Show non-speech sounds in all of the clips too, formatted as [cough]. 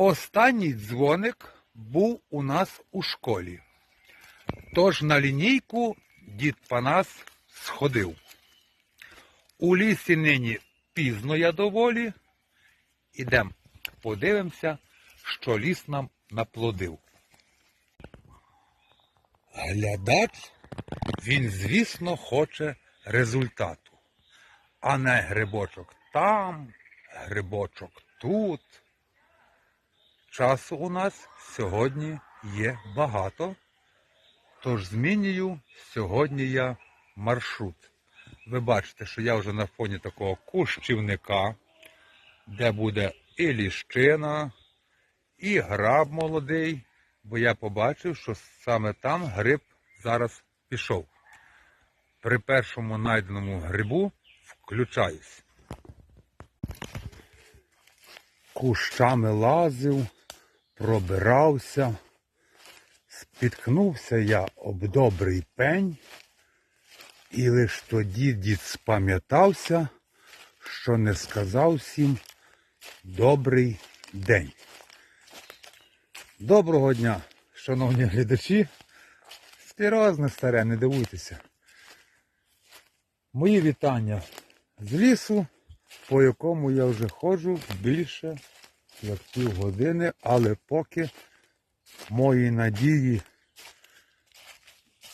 Останній дзвоник був у нас у школі. Тож на лінійку дід Панас сходив. У лісі нині пізно я доволі. Ідем подивимося, що ліс нам наплодив. Глядач, він, звісно, хоче результату. А не грибочок там, грибочок тут. Часу у нас сьогодні є багато, тож змінюю сьогодні я маршрут. Ви бачите, що я вже на фоні такого кущівника, де буде і ліщина, і граб молодий, бо я побачив, що саме там гриб зараз пішов. При першому знайденому грибу включаюсь. Кущами лазив, пробирався, спіткнувся я об добрий пень, і лиш тоді дід спам'ятався, що не сказав всім добрий день. Доброго дня, шановні глядачі. Серйозне старе, не дивуйтеся. Мої вітання з лісу, по якому я вже ходжу більше як півгодини, але поки мої надії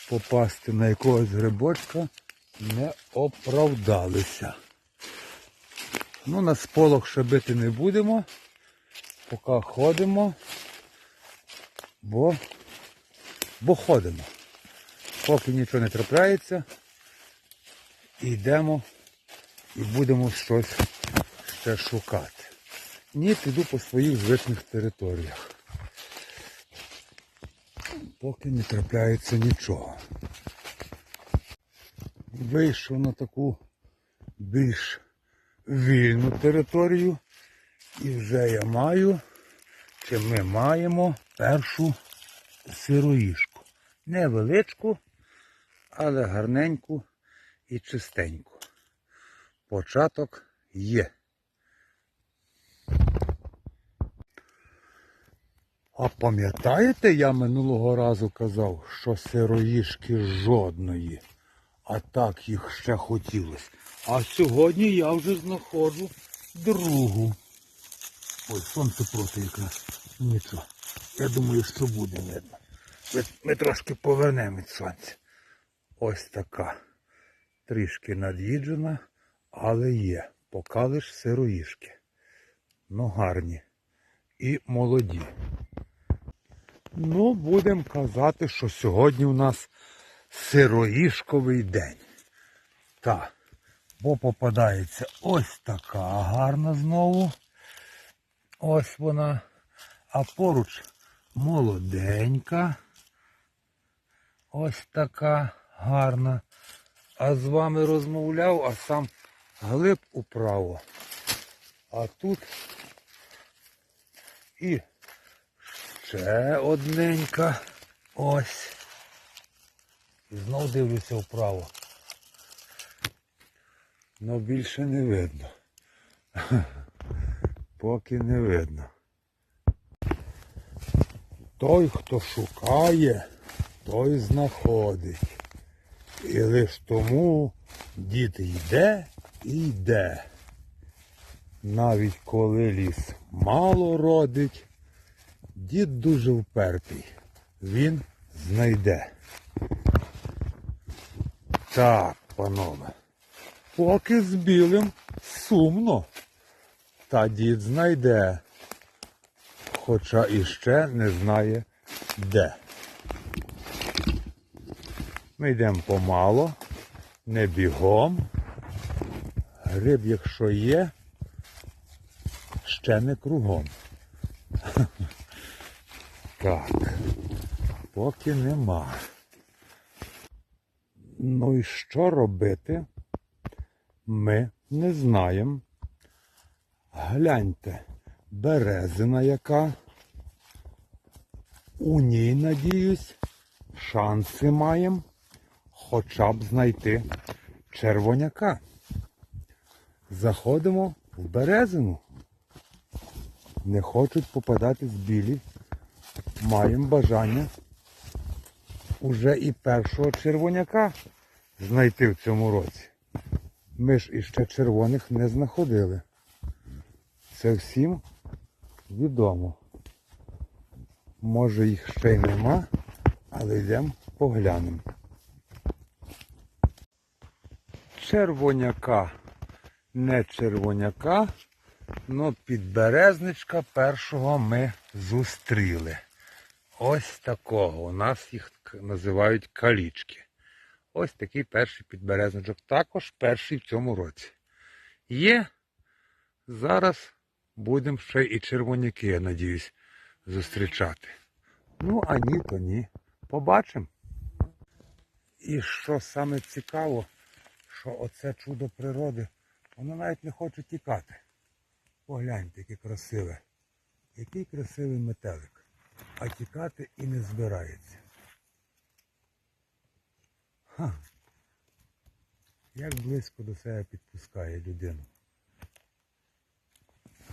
попасти на якогось грибочка не оправдалися. Ну, на сполох ще бити не будемо, поки ходимо, бо, бо ходимо. Поки нічого не трапляється, йдемо і будемо щось ще шукати. Ні, піду по своїх звичних територіях. Поки не трапляється нічого. Вийшов на таку більш вільну територію і вже я маю, чи ми маємо першу сироїшку. Невеличку, але гарненьку і чистеньку. Початок є. А пам'ятаєте, я минулого разу казав, що сироїшки жодної, а так їх ще хотілося. А сьогодні я вже знаходжу другу. Ой, сонце проти якраз. Нічого. Я думаю, що буде видно. Ми, ми трошки повернемо від сонця. Ось така. Трішки над'їджена, але є. Поки лиш сироїшки. Ну гарні. І молоді. Ну, будемо казати, що сьогодні у нас сироїшковий день. Так, бо попадається ось така гарна знову. Ось вона. А поруч молоденька. Ось така гарна. А з вами розмовляв, а сам глиб управо. А тут і ще одненька. Ось. І знов дивлюся вправо. Ну більше не видно. [laughs] Поки не видно. Той, хто шукає, той знаходить. І лиш тому дід йде і йде. Навіть коли ліс мало родить, дід дуже впертий. Він знайде. Так, панове. Поки з білим сумно. Та дід знайде. Хоча іще не знає де. Ми йдемо помало, не бігом. Гриб, якщо є, ще не кругом. Так, поки нема. Ну і що робити? Ми не знаємо. Гляньте, березина яка. У ній, надіюсь, шанси маємо хоча б знайти червоняка. Заходимо в березину. не хочуть попадати з білі. Маємо бажання уже і першого червоняка знайти в цьому році. Ми ж іще червоних не знаходили. Це всім відомо. Може їх ще й нема, але йдемо поглянемо. Червоняка, не червоняка, но підберезничка першого ми зустріли. Ось такого. У нас їх називають калічки. Ось такий перший підберезничок. Також перший в цьому році. Є. Зараз будемо ще і червоняки, я надіюсь, зустрічати. Ну, а ні, то ні. Побачимо. І що саме цікаво, що оце чудо природи, воно навіть не хоче тікати. Погляньте, яке красиве. Який красивий метелик. А тікати і не збирається. Ха. Як близько до себе підпускає людину.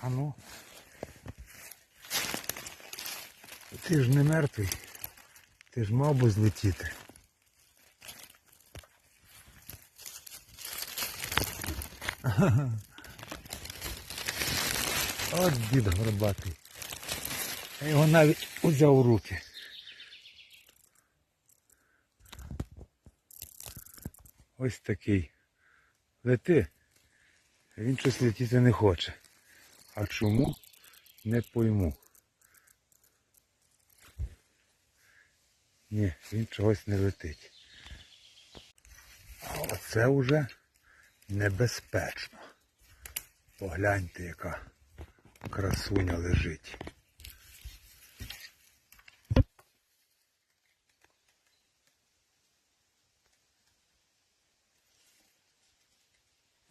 А ну. Ти ж не мертвий. Ти ж мав би злетіти. От дід горбатий. Я його навіть узяв у руки. Ось такий. Лети. Він щось летіти не хоче. А чому? Не пойму. Ні, він чогось не летить. А оце вже небезпечно. Погляньте, яка красуня лежить.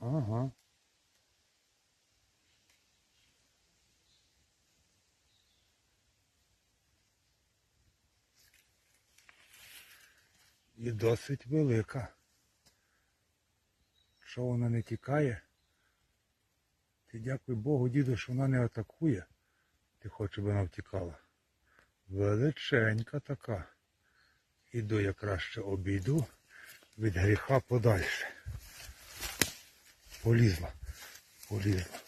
Ага. І досить велика. Що вона не тікає? Ти дякуй Богу, діду, що вона не атакує. Ти хочеш, щоб вона втікала. Величенька така. Іду я краще обійду від гріха подальше. Полізла, полізла.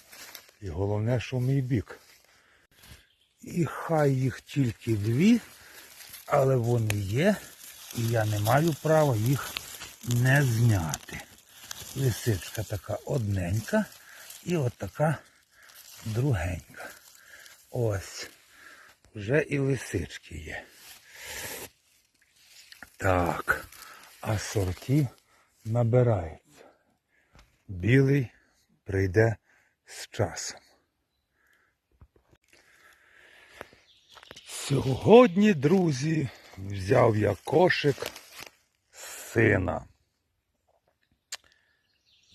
І головне, що в мій бік. І хай їх тільки дві, але вони є, і я не маю права їх не зняти. Лисичка така одненька і от така другенька. Ось. Вже і лисички є. Так. А сорті набирається. Білий прийде з часом. Сьогодні, друзі, взяв я кошик сина.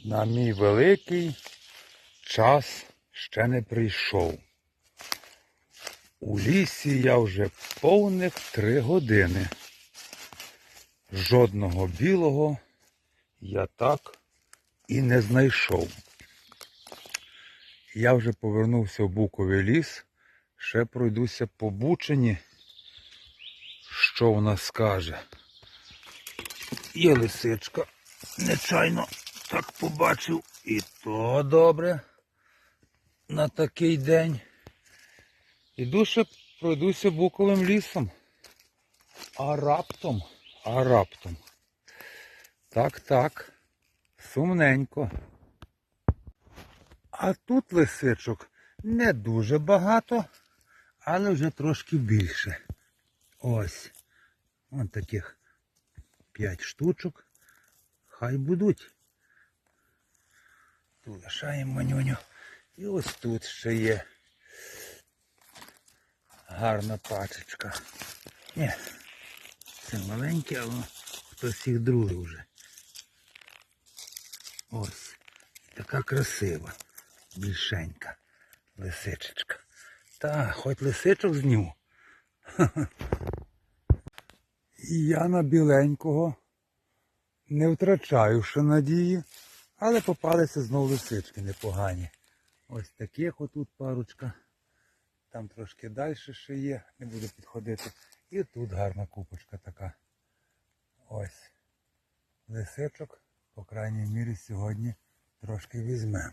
На мій великий час ще не прийшов. У лісі я вже повних три години. Жодного білого я так і не знайшов. Я вже повернувся в Буковий ліс, ще пройдуся по Бучині. Що вона скаже? Є лисичка. Нечайно так побачив. І то добре на такий день. Іду ще пройдуся буковим лісом. А раптом, а раптом. Так, так. Сумненько. А тут лисичок не дуже багато, але вже трошки більше. Ось. Ось таких п'ять штучок. Хай будуть. Тут лишаємо манюню. І ось тут ще є гарна пачечка. Ні, це маленьке, але хтось їх другий вже. Ось. Така красива, більшенька лисичечка. Та, хоч лисичок зніму. І я на біленького не втрачаю ще надії, але попалися знову лисички непогані. Ось таких отут парочка. Там трошки далі ще є, не буду підходити. І тут гарна купочка така. Ось. Лисичок, по крайній мірі, сьогодні трошки візьмемо.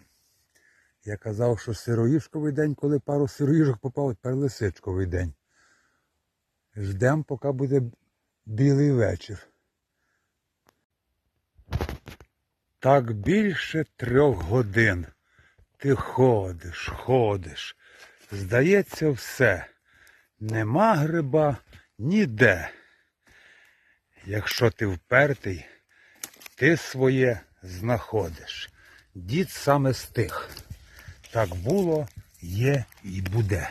Я казав, що сироїшковий день, коли пару сироїжок попав, тепер лисичковий день. Ждемо, поки буде білий вечір. Так більше трьох годин. Ти ходиш, ходиш. Здається, все. Нема гриба ніде. Якщо ти впертий, ти своє знаходиш. Дід саме з тих. Так було, є і буде.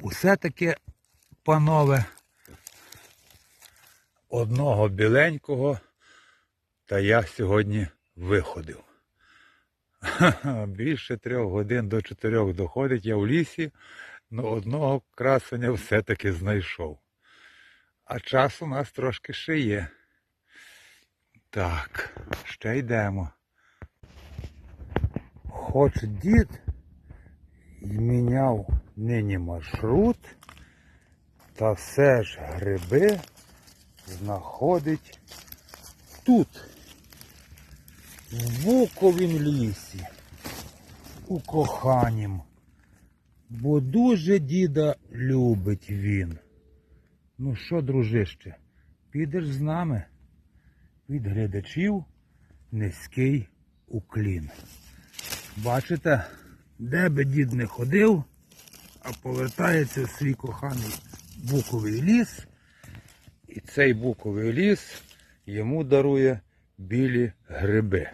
Усе таки, панове, одного біленького, та я сьогодні виходив. [laughs] Більше трьох годин до чотирьох доходить я в лісі, але одного красення все-таки знайшов. А час у нас трошки ще є. Так, ще йдемо. Хоч дід міняв нині маршрут, та все ж гриби знаходить тут, в Буковім лісі, у коханім. Бо дуже діда любить він. Ну що, дружище, підеш з нами? Від глядачів низький уклін. Бачите, де би дід не ходив, а повертається в свій коханий буковий ліс. І цей буковий ліс йому дарує білі гриби.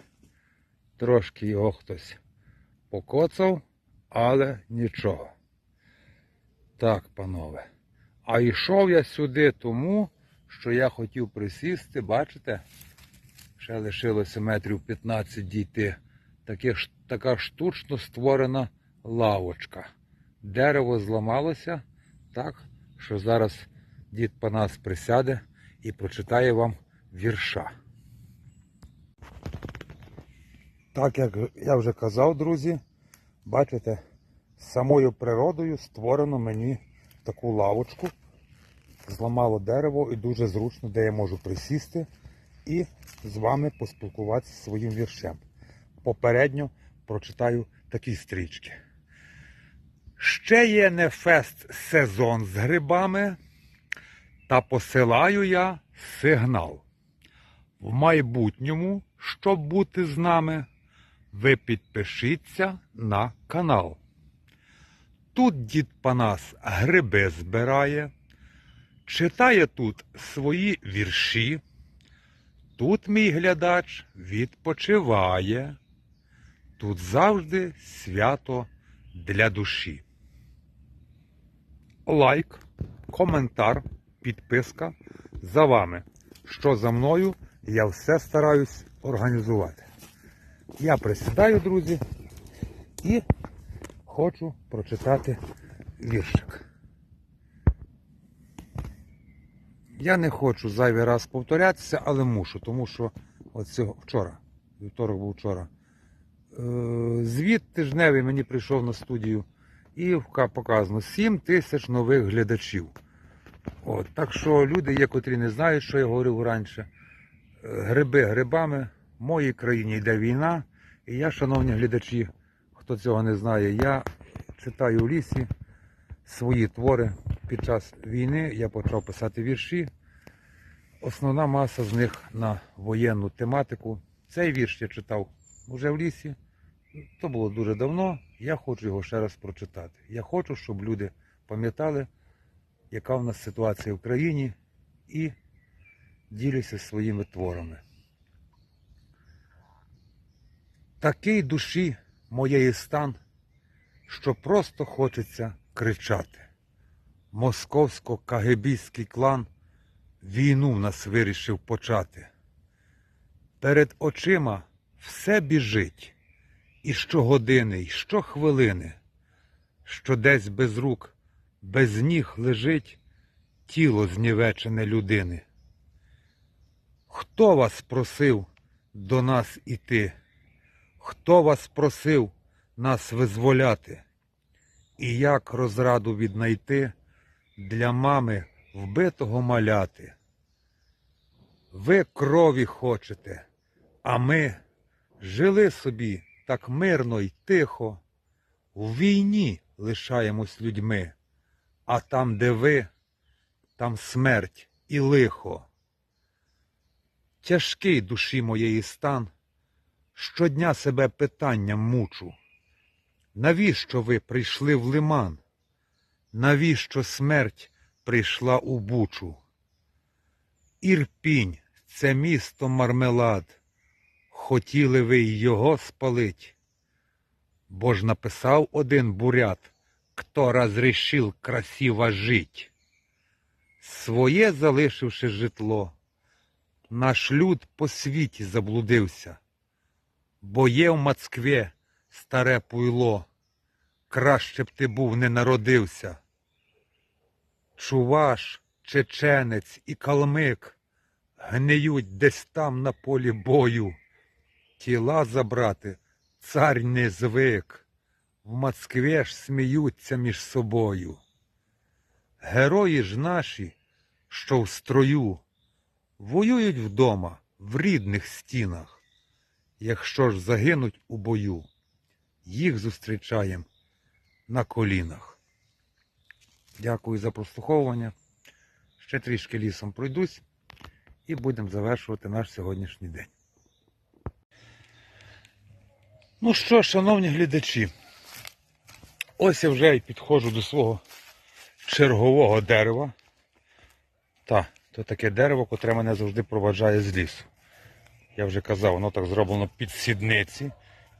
Трошки його хтось покоцав, але нічого. Так, панове. А йшов я сюди тому, що я хотів присісти, бачите? Ще лишилося метрів 15 дійти. Таке, така штучно створена лавочка. Дерево зламалося так, що зараз дід Панас присяде і прочитає вам вірша. Так як я вже казав, друзі, бачите, самою природою створено мені таку лавочку. Зламало дерево і дуже зручно, де я можу присісти і з вами поспілкуватися своїм віршем. Попередньо прочитаю такі стрічки. Ще є не фест сезон з грибами, та посилаю я сигнал. В майбутньому, щоб бути з нами, ви підпишіться на канал. Тут дід Панас гриби збирає, читає тут свої вірші. Тут мій глядач відпочиває. Тут завжди свято для душі. Лайк, коментар, підписка за вами. Що за мною, я все стараюсь організувати. Я присідаю, друзі, і хочу прочитати віршик. Я не хочу зайвий раз повторятися, але мушу, тому що от вчора, вівторок був вчора. Е, Звіт тижневий мені прийшов на студію і показано 7 тисяч нових глядачів. От, так що люди є, котрі не знають, що я говорив раніше. Е, Гриби грибами, в моїй країні йде війна. І я, шановні глядачі, хто цього не знає, я читаю в лісі свої твори під час війни. Я почав писати вірші. Основна маса з них на воєнну тематику. Цей вірш я читав уже в лісі. То було дуже давно. Я хочу його ще раз прочитати. Я хочу, щоб люди пам'ятали, яка в нас ситуація в країні, і діляться своїми творами. Такий душі моєї стан, що просто хочеться кричати. Московсько-кагебійський клан війну в нас вирішив почати. Перед очима все біжить, і щогодини, і щохвилини, що десь без рук, без ніг лежить тіло знівечене людини. Хто вас просив до нас іти? Хто вас просив нас визволяти? І як розраду віднайти для мами вбитого маляти. Ви крові хочете, а ми жили собі так мирно й тихо. В війні лишаємось людьми, а там, де ви, там смерть і лихо. Тяжкий душі моєї стан, щодня себе питанням мучу. Навіщо ви прийшли в лиман? Навіщо смерть прийшла у бучу? Ірпінь це місто мармелад. Хотіли ви й його спалить. Бо ж написав один бурят, хто розрішив красиво жить. Своє залишивши житло, наш люд по світі заблудився, бо є в Москві старе пуйло, краще б ти був не народився. Чуваш, чеченець і калмик гниють десь там на полі бою. Тіла забрати цар не звик, в Москві ж сміються між собою. Герої ж наші, що в строю, воюють вдома в рідних стінах. Якщо ж загинуть у бою, їх зустрічаємо на колінах. Дякую за прослуховування. Ще трішки лісом пройдусь і будемо завершувати наш сьогоднішній день. Ну що, шановні глядачі, ось я вже й підходжу до свого чергового дерева. Та, то таке дерево, котре мене завжди проваджає з лісу. Я вже казав, воно так зроблено під сідниці,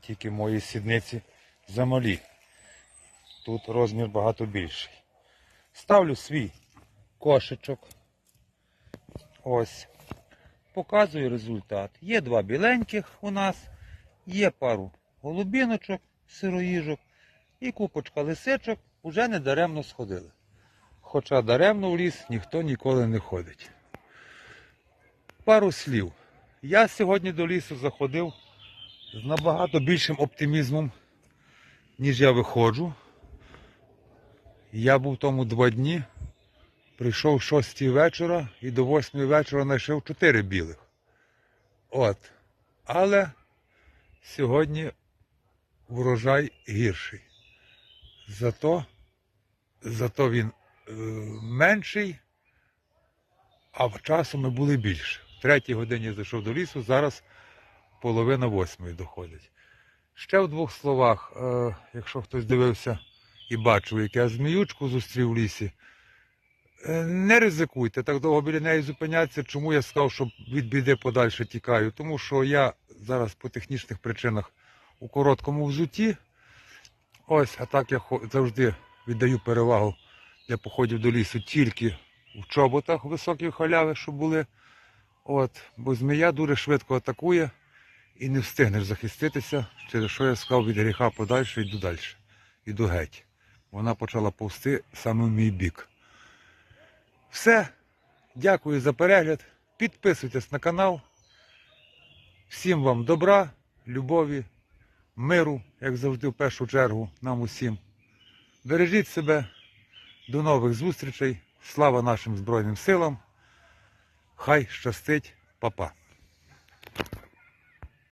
тільки мої сідниці замалі. Тут розмір багато більший. Ставлю свій кошечок. Ось. Показую результат. Є два біленьких у нас, є пару голубіночок, сироїжок і купочка лисичок уже не даремно сходили. Хоча даремно в ліс ніхто ніколи не ходить. Пару слів. Я сьогодні до лісу заходив з набагато більшим оптимізмом, ніж я виходжу. Я був тому два дні, прийшов в 6 вечора і до 8 вечора знайшов 4 білих. От. Але сьогодні врожай гірший. Зато, зато він е, менший, а часу ми були більше. В третій годині зайшов до лісу, зараз половина восьмої доходить. Ще в двох словах, е, якщо хтось дивився і бачив, як я зміючку зустрів в лісі, е, не ризикуйте так довго біля неї зупинятися. Чому я сказав, що від біди подальше тікаю? Тому що я зараз по технічних причинах у короткому взуті. Ось, а так я завжди віддаю перевагу для походів до лісу тільки в чоботах високі халяви, щоб були. От, бо змія дуже швидко атакує і не встигнеш захиститися, через що я сказав від гріха подальше йду далі. Іду геть. Вона почала повсти саме в мій бік. Все. Дякую за перегляд. Підписуйтесь на канал. Всім вам добра, любові, миру, як завжди, в першу чергу, нам усім. Бережіть себе. До нових зустрічей. Слава нашим Збройним силам. Хай щастить, Па-па.